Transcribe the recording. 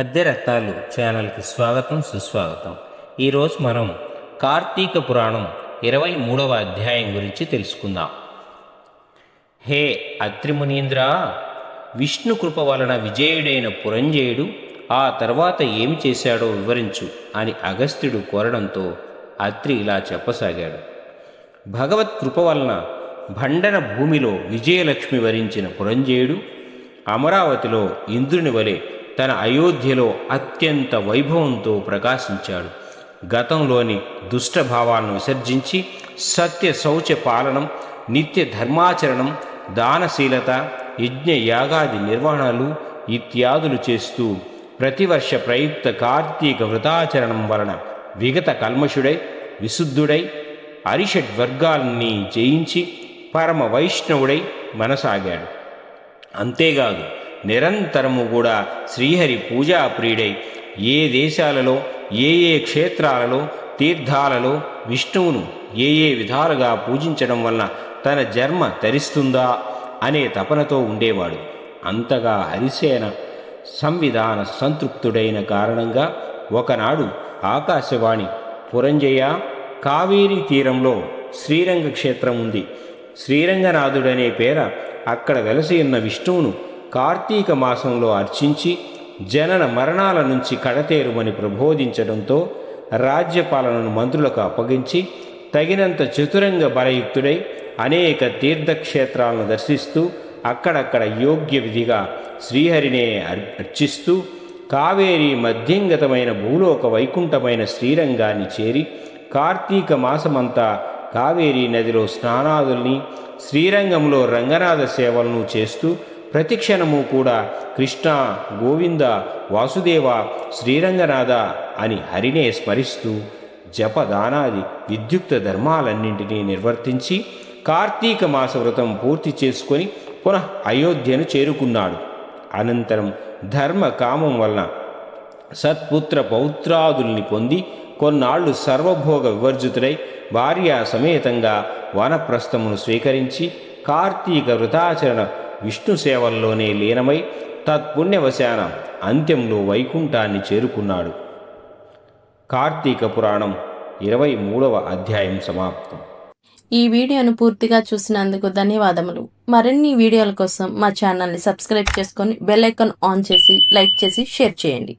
అద్దె రత్నాలు ఛానల్కి స్వాగతం సుస్వాగతం. ఈరోజు మనం కార్తీక పురాణం ఇరవై మూడవ అధ్యాయం గురించి తెలుసుకుందాం. హే అత్రిమునీంద్ర! విష్ణు కృప వలన విజయుడైన పురంజయుడు ఆ తర్వాత ఏమి చేశాడో వివరించు అని అగస్త్యుడు కోరడంతో అత్రి ఇలా చెప్పసాగాడు. భగవత్ కృప వలన భండన భూమిలో విజయలక్ష్మి వరించిన పురంజయుడు అమరావతిలో ఇంద్రుని వలె తన అయోధ్యలో అత్యంత వైభవంతో ప్రకాశించాడు. గతంలోని దుష్టభావాలను విసర్జించి సత్య శౌచ పాలనం నిత్య ధర్మాచరణం దానశీలత యజ్ఞ యాగాది నిర్వహణలు ఇత్యాదులు చేస్తూ ప్రతివర్ష ప్రయుక్త కార్తీక వ్రతాచరణం వలన విగత కల్మషుడై విశుద్ధుడై అరిషడ్ వర్గాల్ని జయించి పరమ వైష్ణవుడై మనసాగాడు. అంతేకాదు నిరంతరము కూడా శ్రీహరి పూజా ప్రియుడై. ఏ దేశాలలో ఏ ఏ క్షేత్రాలలో తీర్థాలలో విష్ణువును ఏ ఏ విధాలుగా పూజించడం వలన తన జన్మ తరిస్తుందా అనే తపనతో ఉండేవాడు. అంతగా హరిసేన సంవిధాన సంతృప్తుడైన కారణంగా ఒకనాడు ఆకాశవాణి పురంజయ కావేరీ తీరంలో శ్రీరంగ క్షేత్రం ఉంది. శ్రీరంగనాథుడనే పేర అక్కడ వెలసి ఉన్న విష్ణువును కార్తీక మాసంలో అర్చించి జనన మరణాల నుంచి కడతేరుమని ప్రబోధించడంతో రాజ్యపాలనను మంత్రులకు అప్పగించి తగినంత చతురంగ బలయుక్తుడై అనేక తీర్థక్షేత్రాలను దర్శిస్తూ అక్కడక్కడ యోగ్య విధిగా శ్రీహరినే అర్- అర్చిస్తూ కావేరి మధ్యంగతమైన భూలోక వైకుంఠమైన శ్రీరంగాన్ని చేరి కార్తీక మాసమంతా కావేరీ నదిలో స్నానాదుల్ని శ్రీరంగంలో రంగనాథ సేవలను చేస్తూ ప్రతిక్షణము కూడా కృష్ణ గోవింద వాసుదేవ శ్రీరంగనాథ అని హరినే స్మరిస్తూ జపదానాది విద్యుక్త ధర్మాలన్నింటినీ నిర్వర్తించి కార్తీక మాస వ్రతం పూర్తి చేసుకొని పునః అయోధ్యను చేరుకున్నాడు. అనంతరం ధర్మ కామం వలన సత్పుత్ర పౌత్రాదుల్ని పొంది కొన్నాళ్ళు సర్వభోగ వివర్జితుడై భార్యా సమేతంగా వనప్రస్థమును స్వీకరించి కార్తీక వృతాచరణ విష్ణు సేవల్లోనే లీనమై తత్పుణ్యవశాన అంత్యంలో వైకుంఠాన్ని చేరుకున్నాడు. కార్తీక పురాణం ఇరవై మూడవ అధ్యాయం సమాప్తం. ఈ వీడియోను పూర్తిగా చూసినందుకు ధన్యవాదములు. మరిన్ని వీడియోల కోసం మా ఛానల్ని సబ్స్క్రైబ్ చేసుకొని బెల్ ఐకాన్ ఆన్ చేసి లైక్ చేసి షేర్ చేయండి.